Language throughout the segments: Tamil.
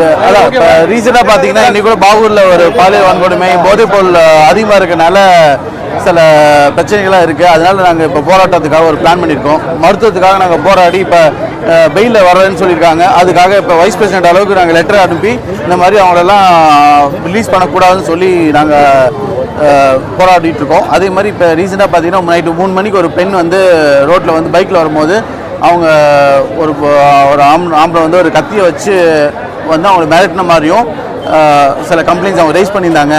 அதான் இப்போ ரீசெண்டாக பார்த்தீங்கன்னா இன்றைக்கி கூட பாகூரில் ஒரு பாலியல் வன்கொடுமை போதைப் பொருள் அதிகமாக இருக்கனால சில பிரச்சனைகளாக இருக்குது அதனால் நாங்கள் இப்போ போராட்டத்துக்காக ஒரு பிளான் பண்ணியிருக்கோம் மருத்துவத்துக்காக நாங்கள் போராடி இப்போ பெயிலில் வரலன்னு சொல்லியிருக்காங்க. அதுக்காக இப்போ வைஸ் பிரசிடென்ட் அளவுக்கு நாங்கள் லெட்டர் அனுப்பி இந்த மாதிரி அவங்களெல்லாம் ரிலீஸ் பண்ணக்கூடாதுன்னு சொல்லி நாங்கள் போராடிட்டு இருக்கோம். அதே மாதிரி இப்போ ரீசெண்டாக பார்த்தீங்கன்னா நைட்டு மூணு மணிக்கு ஒரு பெண் வந்து ரோட்டில் வந்து பைக்கில் வரும்போது அவங்க ஒரு ஒரு ஆம் ஆம்பளை வந்து ஒரு கத்தியை வச்சு வந்து அவங்களை மிரட்டின மாதிரியும் சில கம்ப்ளைண்ட்ஸ் அவங்க ரைஸ் பண்ணியிருந்தாங்க.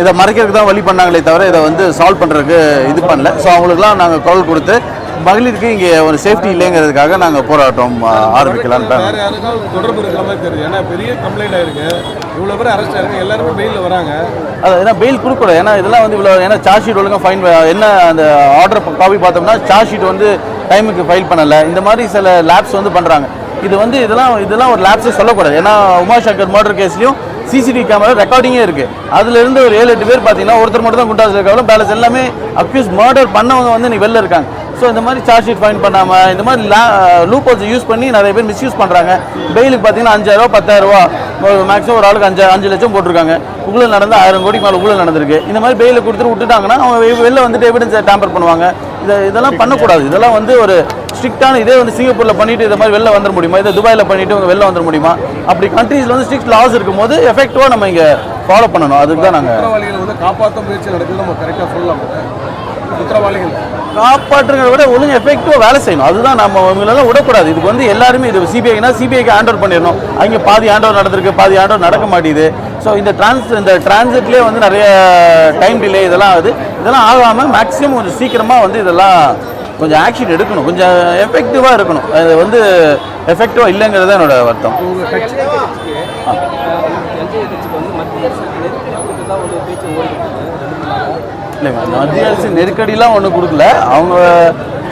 இதை மறைக்கிறதுக்கு தான் வழி பண்ணாங்களே தவிர இதை வந்து சால்வ் பண்ணுறதுக்கு இது பண்ணல. ஸோ அவங்களுக்குலாம் நாங்கள் குரல் கொடுத்து மகளிருக்கு இங்கே ஒரு சேஃப்டி இல்லைங்கிறதுக்காக நாங்கள் போராட்டம் யாருக்காவது தொடர்பு இருக்கிற மாதிரி தெரியுது ஏன்னா பெரிய கம்ப்ளைண்ட் ஆயிருக்கு. இவ்வளவு பேர் அரெஸ்ட் ஆயிருக்கு. எல்லாருமே பெயில்ல வராங்க. அது ஏன்னா பெயில் கொடுக்கூடாது ஏன்னா இதெல்லாம் வந்து இவ்வளோ ஏன்னா சார்ஜ் ஷீட் ஒழுங்காக ஃபைன் என்ன அந்த ஆர்டர் காப்பி பார்த்தோம்னா சார்ஜ் ஷீட் வந்து டைமுக்கு ஃபைல் பண்ணலை. இந்த மாதிரி சில லேப்ஸ் வந்து பண்ணுறாங்க இது வந்து இதெல்லாம் இதெல்லாம் ஒரு லேப்ஸே சொல்லக்கூடாது. ஏன்னா உமாசங்கர் மர்டர் கேஸ்லையும் சிசிடிவி கேமரா ரெக்கார்டிங்கே இருக்குது அதுல இருந்து ஒரு ஏழு எட்டு பேர் பார்த்தீங்கன்னா ஒருத்தர் மட்டும் தான் குண்டாசில் இருக்காங்க. பேலன்ஸ் எல்லாமே அக்யூஸ் மர்டர் பண்ணவங்க வந்து நீ வெளில இருக்காங்க. ஸோ இந்த மாதிரி சார்ஜ் ஷீட் ஃபைன் பண்ணாமல் இந்த மாதிரி லூப் யூஸ் பண்ணி நிறைய பேர் மிஸ்யூஸ் பண்ணுறாங்க பெயிலுக்கு பார்த்தீங்கன்னா அஞ்சாயிரரூவா பத்தாயிரரூவா மேக்ஸிமம் ஒரு ஆளுக்கு அஞ்சு அஞ்சு லட்சம் போட்டிருக்காங்க. உள்ள நடந்து ஆயிரம் கோடிக்கு மேலே உள்ள நடந்திருக்கு. இந்த மாதிரி பெயில கொடுத்துட்டு விட்டுட்டாங்கன்னா அவங்க வெளில வந்துட்டு எவிடன்ஸை டேம்பர் பண்ணுவாங்க. இதை இதெல்லாம் பண்ணக்கூடாது. இதெல்லாம் வந்து ஒரு ஸ்ட்ரிக்டான இதே வந்து சிங்கப்பூரில் பண்ணிட்டு இந்த மாதிரி வெளில வந்துட முடியுமா? இதை துபாயில் பண்ணிட்டு இவங்க வெளில வந்துட முடியுமா? அப்படி கண்ட்ரீஸில் வந்து ஸ்ட்ரிக்ட் லாஸ் இருக்கும்போது எஃபெக்டிவாக நம்ம இங்கே ஃபாலோ பண்ணணும். அதுக்கு தான் நாங்கள் வந்து காப்பாற்ற முயற்சி நடக்குது. நம்ம கரெக்டாக சொல்லலாம். குற்றவாளிகள். காப்பாற்றுறதை விட ஒழுங்கு எஃபெக்டிவாக வேலை செய்யணும். அதுதான் நம்ம அவங்களெல்லாம் விடக்கூடாது. இதுக்கு வந்து எல்லாருமே இது சிபிஐனா சிபிஐக்கு ஹேண்ட் பண்ணிடணும். அங்கே பாதி ஹேண்ட் நடந்திருக்கு பாதி ஹேண்ட் நடக்க மாட்டேங்குது. ஸோ இந்த டிரான்ஸ் இந்த டிரான்சிட்லேயே வந்து நிறைய டைம் டிலே இதெல்லாம் ஆகுது. இதெல்லாம் ஆகாமல் மேக்ஸிமம் கொஞ்சம் சீக்கிரமாக வந்து இதெல்லாம் கொஞ்சம் ஆக்ஷன் எடுக்கணும். கொஞ்சம் எஃபெக்டிவாக இருக்கணும். அது வந்து எஃபெக்டிவாக இல்லைங்கிறது தான் என்னோட வருத்தம். இல்லைங்க மத்திய அரசு நெருக்கடிலாம் ஒன்றும் கொடுக்கல அவங்க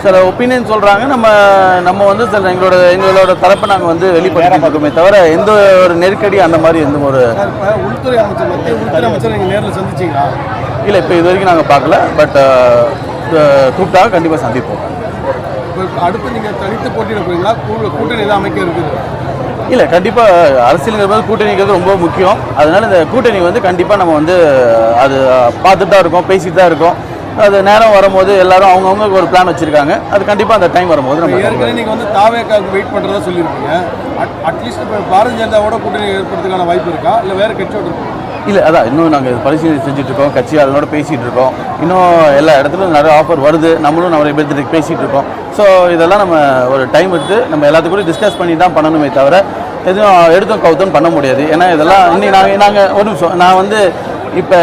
சில ஒப்பீனியன் சொல்கிறாங்க நம்ம நம்ம வந்து சில எங்களோட எங்களோட தரப்பை நாங்கள் வந்து வெளிப்படுத்தி இருக்கோமே தவிர எந்த ஒரு நெருக்கடி அந்த மாதிரி எந்த ஒரு உள்துறை அமைச்சர் மத்திய உள்துறை அமைச்சர் நீங்க நேர்ல சந்திச்சீங்களா? இல்லை இப்போ இது வரைக்கும் நாங்கள் பார்க்கல பட் கூப்பிட்டாக கண்டிப்பாக சந்திப்போம். அடுத்து நீங்க தனித்து போட்டியிட போறீங்களா? கூ- கூட்டணி தான் அமைக்க இருக்குது. இல்லை கண்டிப்பாக அரசியலுங்கிறது போது கூட்டணிங்கிறது ரொம்ப முக்கியம். அதனால இந்த கூட்டணி வந்து கண்டிப்பாக நம்ம வந்து அது பார்த்துட்டு தான் இருக்கோம் பேசிட்டு தான் இருக்கோம். அது நேரம் வரும்போது எல்லாரும் அவங்கவுங்க ஒரு பிளான் வச்சுருக்காங்க. அது கண்டிப்பாக அந்த டைம் வரும்போது நம்ம ஏற்கனவே நீங்க வந்து தாவேக்காவுக்கு வெயிட் பண்றதா சொல்லியிருக்கீங்க. அட்லீஸ்ட் இப்போ பாரதிய ஜனதாவோட கூட்டணி ஏற்படுறதுக்கான வாய்ப்பு இருக்கா? இல்லை வேற கட்சியோட இருக்கா? இல்லை அதான் இன்னும் நாங்கள் பரிசீலனை செஞ்சுட்டு இருக்கோம். கட்சி அதனோட பேசிகிட்டு இருக்கோம். இன்னும் எல்லா இடத்துலையும் நிறைய ஆஃபர் வருது. நம்மளும் நிறைய பேர்த்துட்டு பேசிகிட்டு இருக்கோம். ஸோ இதெல்லாம் நம்ம ஒரு டைம் எடுத்து நம்ம எல்லாத்துக்கூட டிஸ்கஸ் பண்ணி தான் பண்ணணுமே தவிர எதுவும் எடுத்தும் கவுத்தும் பண்ண முடியாது. ஏன்னா இதெல்லாம் இன்னைக்கு நாங்கள் நாங்கள் ஒரு நிமிஷம். நான் வந்து இப்போ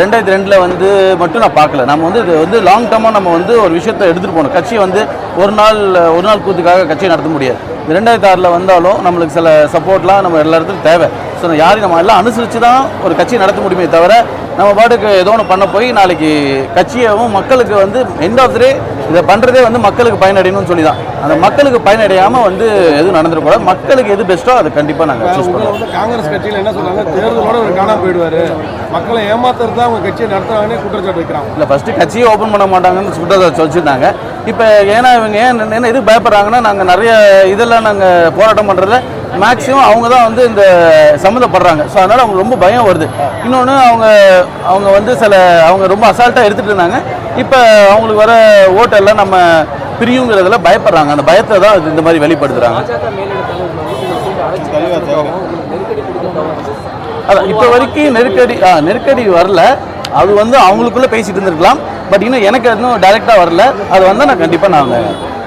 ரெண்டாயிரத்தி ரெண்டில் வந்து மட்டும் நான் பார்க்கல. நம்ம வந்து இது வந்து லாங் டர்மாக நம்ம வந்து ஒரு விஷயத்தை எடுத்துகிட்டு போகணும். கட்சியை வந்து ஒரு நாள் ஒரு நாள் கூத்துக்காக கட்சியை நடத்த முடியாது. ரெண்டாயிரத்தி ஆறில் வந்தாலும் நம்மளுக்கு சில சப்போர்ட்லாம் நம்ம எல்லா இடத்துலையும் தேவை. ஸோ யாரையும் நம்ம எல்லாம் அனுசரித்து தான் ஒரு கட்சியை நடத்த முடியுமே தவிர நம்ம பாட்டுக்கு ஏதோ ஒன்று பண்ண போய் நாளைக்கு கட்சியவும் மக்களுக்கு வந்து எண்ட் ஆஃப் டே இதை பண்ணுறதே வந்து மக்களுக்கு பயனடையணும்னு சொல்லி தான் அந்த மக்களுக்கு பயனடையாமல் வந்து எதுவும் நடந்துடக்கூடாது மக்களுக்கு எது பெஸ்ட்டோ அதை கண்டிப்பாக நாங்கள் சூஸ் பண்ணுவோம். காங்கிரஸ் கட்சியில் என்ன சொல்றாங்க தேர்தலோட ஒரு காணாம போயிடுவாரு. மக்களை ஏமாத்துறது தான் அவங்க கட்சியை நடத்துறாங்கன்னு குற்றச்சாட்டு வைக்கிறாங்க. இல்லை ஃபஸ்ட்டு கட்சியை ஓப்பன் பண்ண மாட்டாங்கன்னு சுட்டத்தை சொல்லிச்சிருந்தாங்க. இப்போ ஏன்னா இவங்க ஏன் என்ன இது பயப்படுறாங்கன்னா நாங்கள் நிறைய இதெல்லாம் நாங்கள் போராட்டம் பண்ணுறதுல மேக்ஸிமம் அவங்க தான் வந்து இந்த சம்மந்தப்படுறாங்க. ஸோ அதனால் அவங்களுக்கு ரொம்ப பயம் வருது. இன்னொன்று அவங்க அவங்க வந்து சில அவங்க ரொம்ப அசால்ட்டாக எடுத்துகிட்டு இருந்தாங்க. இப்போ அவங்களுக்கு வர ஓட்டெல்லாம் நம்ம பிரியுங்கிறதுல பயப்படுறாங்க. அந்த பயத்தை தான் இந்த மாதிரி வெளிப்படுத்துகிறாங்க அதான் இப்போ வரைக்கும் நெருக்கடி ஆ நெருக்கடி வரல. அது வந்து அவங்களுக்குள்ளே பேசிகிட்டு இருந்திருக்கலாம். பட் இன்னும் எனக்கு இன்னும் டைரெக்டாக வரல. அது வந்தால் நான் கண்டிப்பாக நான்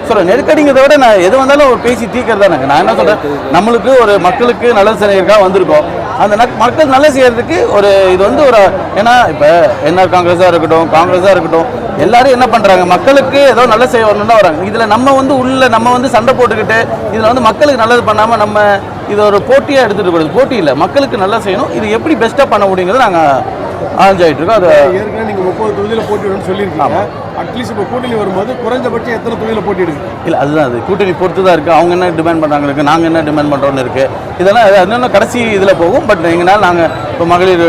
சொல்கிறேன் நெருக்கடிங்கிறத விட நான் எது வந்தாலும் ஒரு பேசி தீர்க்கறது எனக்கு நான் என்ன சொல்கிறேன் நம்மளுக்கு ஒரு மக்களுக்கு நல்லது செய்யறதுக்காக வந்திருக்கோம். அந்த மக்கள் நல்லது செய்யறதுக்கு ஒரு இது வந்து ஒரு ஏன்னா இப்போ என்ன காங்கிரஸாக இருக்கட்டும் காங்கிரஸாக இருக்கட்டும் எல்லாரும் என்ன பண்ணுறாங்க மக்களுக்கு ஏதோ நல்லது செய்ய வரணும்னு தான் வராங்க. இதில் நம்ம வந்து உள்ள நம்ம வந்து சண்டை போட்டுக்கிட்டு இதில் வந்து மக்களுக்கு நல்லது பண்ணாமல் நம்ம இதை ஒரு போட்டியாக எடுத்துகிட்டு கூடாது போட்டி இல்லை. மக்களுக்கு நல்லா செய்யணும். இது எப்படி பெஸ்ட்டாக பண்ண முடியுங்கிறது நாங்கள் ஆரஞ்சாயிட்டு இருக்கோம் அது ஏற்கனவே நீங்க முப்பது தொகுதியில போட்டியிடணும்னு சொல்லியிருக்கீங்க. அட்லீஸ்ட் இப்போ கூட்டணி வரும்போது குறைஞ்சபட்சம் எத்தனை தொகுதியில போட்டியிடுங்க? இல்லை அதுதான். அது கூட்டணி பொறுத்து தான் இருக்குது அவங்க என்ன டிமாண்ட் பண்ணுறாங்க இருக்குது நாங்கள் என்ன டிமாண்ட் பண்ணுறோன்னு இருக்குது இதெல்லாம் அது இன்னும் கடைசி இதில் போகும். பட் எங்களால் நாங்கள் இப்போ மகளிர்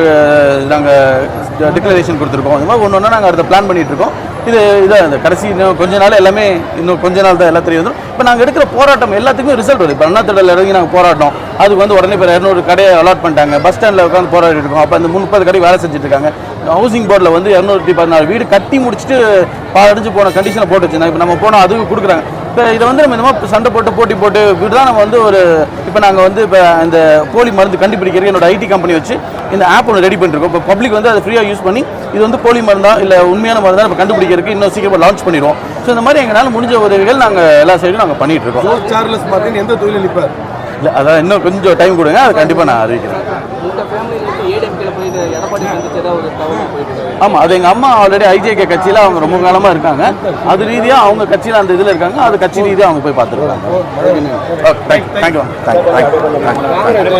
நாங்கள் டிக்ளரேஷன் கொடுத்துருக்கோம். இந்த மாதிரி ஒன்று ஒன்று நாங்கள் அடுத்த பிளான் பண்ணிட்டு இருக்கோம். இது இதான் இந்த கடைசி இன்னும் கொஞ்ச நாள் எல்லாமே இன்னும் கொஞ்ச நாள் தான் எல்லாம் தெரிய வந்துடும் இப்போ நாங்கள் எடுக்கிற போராட்டம் எல்லாத்துக்குமே ரிசல்ட் வருது. இப்போ அண்ணா திடல் இறங்கி நாங்கள் போராட்டம் அதுக்கு வந்து உடனே இப்போ இரநூறு கடையை அலாட் பண்ணிட்டாங்க. பஸ் ஸ்டாண்டில் உட்காந்து போராடிட்டு இருக்கோம். அப்போ அந்த முப்பது கடை வேலை செஞ்சுட்டு இருக்காங்க. ஹவுசிங் போர்டில் வந்து இரநூத்தி பதினாலு வீடு கட்டி முடிச்சுட்டு அடிஞ்சு போன கண்டிஷனில் போட்டு வச்சுருந்தாங்க இப்போ நம்ம போனால் அதுவும் கொடுக்குறாங்க. இப்போ இதை வந்து நம்ம இந்த மாதிரி சண்டை போட்டு போட்டி போட்டு இப்படி தான் நம்ம வந்து ஒரு இப்போ நாங்கள் வந்து இப்போ இந்த போலி மருந்து கண்டுபிடிக்கிறதுக்கு என்னோட ஐடி கம்பெனி வச்சு இந்த ஆப் ஒன்று ரெடி பண்ணிருக்கோம். இப்போ பப்ளிக் வந்து அதை ஃப்ரீயாக யூஸ் பண்ணி இது வந்து போலி மருந்தா இல்லை உண்மையான மருந்தா நம்ம கண்டுபிடிக்கிறதுக்கு இன்னும் சீக்கிரமாக லான்ச் பண்ணிடுவோம். ஸோ இந்த மாதிரி எங்களால் முடிஞ்ச உதவிகள் நாங்கள் எல்லா சைடும் நாங்கள் பண்ணிட்டு இருக்கோம். சார்லஸ் பார்த்தீங்கன்னா எந்த தொழில் நிற்பார்? இல்லை அதான் இன்னும் கொஞ்சம் டைம் கொடுங்க அது கண்டிப்பாக நான் அறிவிக்கிறேன். ஆமாம் அது எங்கள் அம்மா ஆல்ரெடி ஐஜேகே கட்சியில் அவங்க ரொம்ப காலமாக இருக்காங்க. அது ரீதியாக அவங்க கட்சியில் அந்த இதில் இருக்காங்க. அது கட்சி ரீதியாக அவங்க போய் பார்த்துருக்காங்க. Thank you thank you thank you